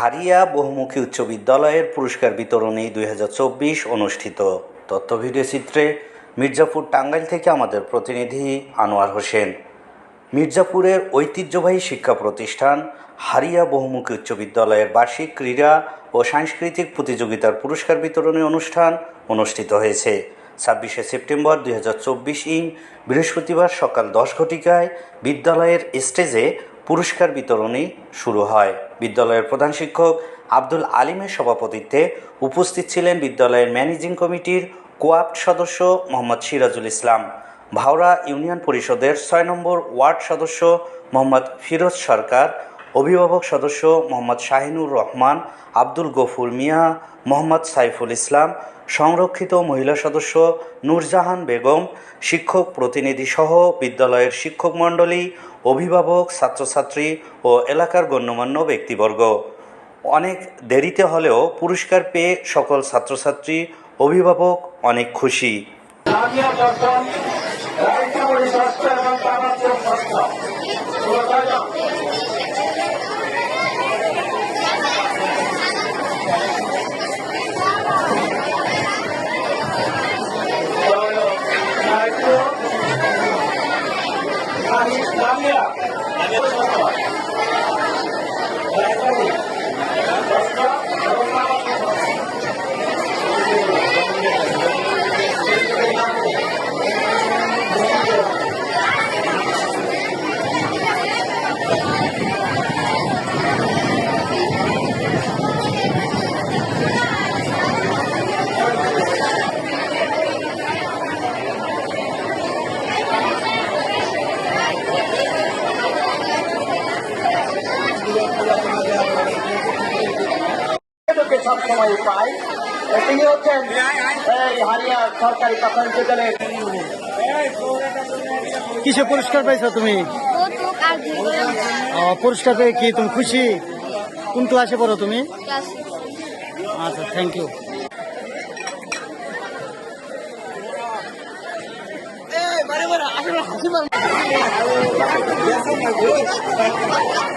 হারিয়া বহুমুখী উচ্চ বিদ্যালয়ের পুরস্কার বিতরণী দুই হাজার চব্বিশ অনুষ্ঠিত। তথ্য ভিডিও চিত্রে মির্জাপুর টাঙ্গাইল থেকে আমাদের প্রতিনিধি আনোয়ার হোসেন। মির্জাপুরের ঐতিহ্যবাহী শিক্ষা প্রতিষ্ঠান হারিয়া বহুমুখী উচ্চ বিদ্যালয়ের বার্ষিক ক্রীড়া ও সাংস্কৃতিক প্রতিযোগিতার পুরস্কার বিতরণী অনুষ্ঠান অনুষ্ঠিত হয়েছে। ছাব্বিশে সেপ্টেম্বর দুই ইং বৃহস্পতিবার সকাল দশ ঘটিকায় বিদ্যালয়ের স্টেজে পুরস্কার বিতরণী শুরু হয়। বিদ্যালয়ের প্রধান শিক্ষক আব্দুল আলিমের সভাপতিত্বে উপস্থিত ছিলেন বিদ্যালয়ের ম্যানেজিং কমিটির কোয়াপ্ট সদস্য মোহাম্মদ সিরাজুল ইসলাম, ভাওরা ইউনিয়ন পরিষদের ছয় নম্বর ওয়ার্ড সদস্য মোহাম্মদ ফিরোজ সরকার অভিভাবক সদস্য মোহাম্মদ শাহিনুর রহমান, আব্দুল গফুর মিয়া, মোহাম্মদ সাইফুল ইসলাম, সংরক্ষিত মহিলা সদস্য নূরজাহান বেগম, শিক্ষক প্রতিনিধি সহ বিদ্যালয়ের শিক্ষক মণ্ডলী, অভিভাবক, ছাত্রছাত্রী ও এলাকার গণ্যমান্য ব্যক্তিবর্গ। অনেক দেরিতে হলেও পুরস্কার পেয়ে সকল ছাত্রছাত্রী, অভিভাবক অনেক খুশি। ダメだ。সবসময় পাই। তিনি হচ্ছেন হারিয়া সরকারি প্রাথমিক বিদ্যালয়ের কিসে পুরস্কার পাইছো তুমি? পুরস্কার পেয়ে কি তুমি খুশি? কোন ক্লাসে পড়ো তুমি? আচ্ছা থ্যাংক ইউ জায়গা